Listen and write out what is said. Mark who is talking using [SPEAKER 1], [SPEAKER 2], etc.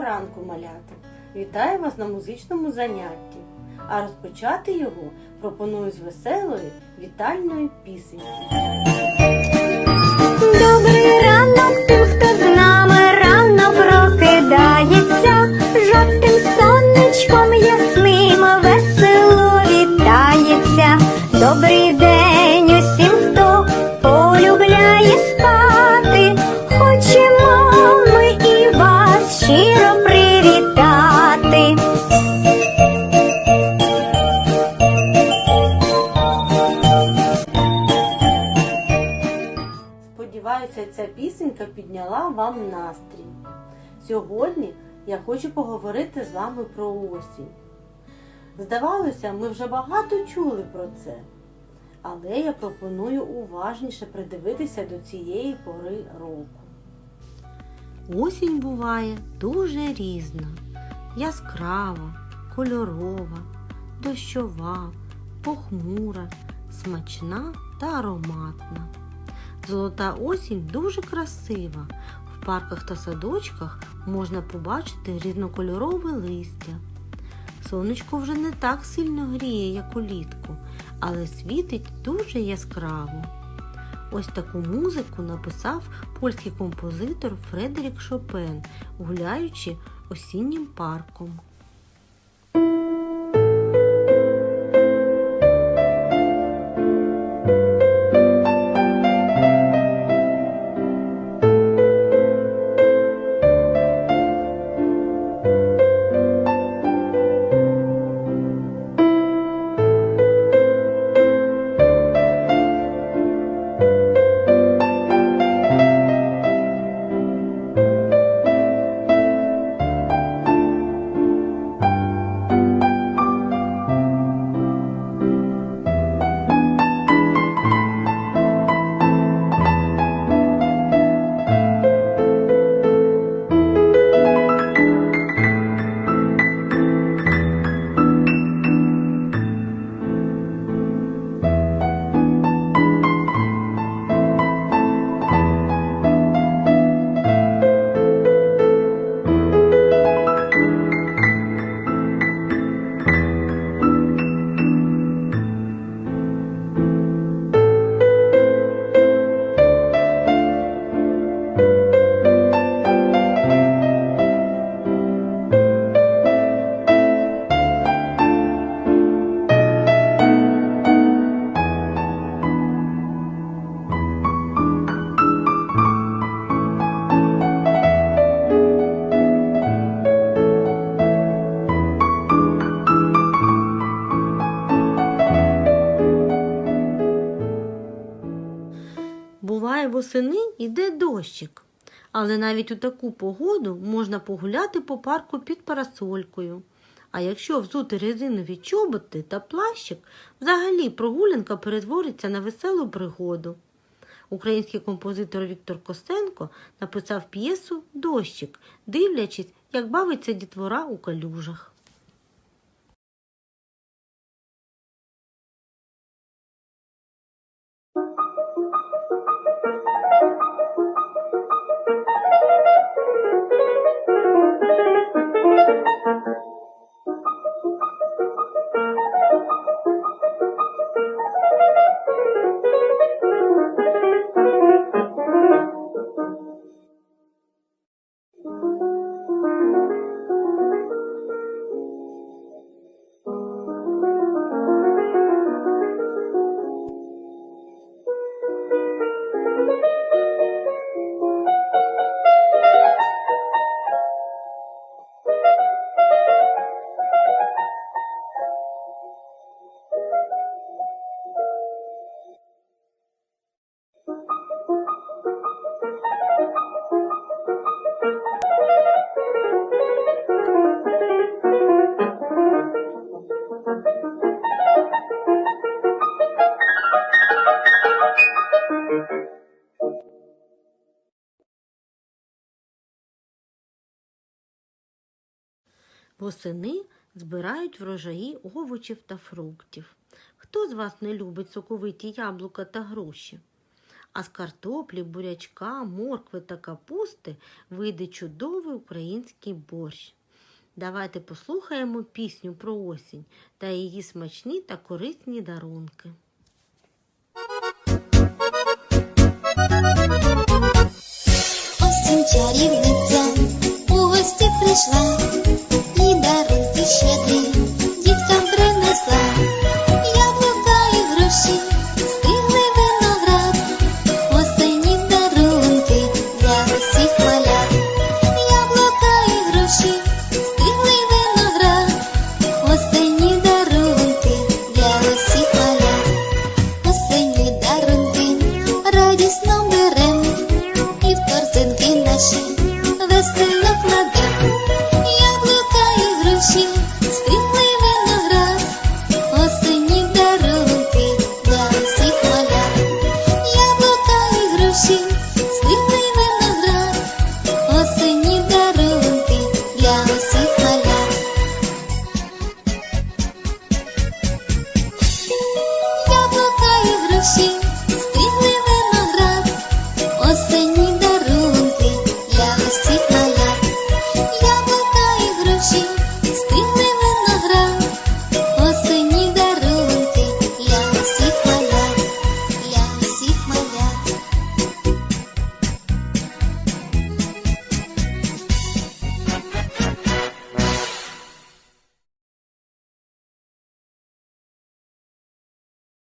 [SPEAKER 1] ранку, малята! Вітаю вас на музичному занятті. А розпочати його пропоную з веселої вітальної пісеньки. Сподіваюся, ця пісенька підняла вам настрій. Сьогодні я хочу поговорити з вами про осінь. Здавалося, ми вже багато чули про це, але я пропоную уважніше придивитися до цієї пори року. Осінь буває дуже різна, яскрава, кольорова, дощова, похмура, смачна та ароматна. Золота осінь дуже красива. В парках та садочках можна побачити різнокольорове листя. Сонечко вже не так сильно гріє, як улітку, але світить дуже яскраво. Ось таку музику написав польський композитор Фредерік Шопен, гуляючи осіннім парком. Восени йде дощик, але навіть у таку погоду можна погуляти по парку під парасолькою. А якщо взути резинові чоботи та плащик, взагалі прогулянка перетвориться на веселу пригоду. Український композитор Віктор Косенко написав п'єсу Дощик, дивлячись, як бавиться дітвора у калюжах. Восени збирають врожаї овочів та фруктів. Хто з вас не любить соковиті яблука та груші? А з картоплі, бурячка, моркви та капусти вийде чудовий український борщ.
[SPEAKER 2] Давайте послухаємо пісню про осінь та її смачні та корисні дарунки.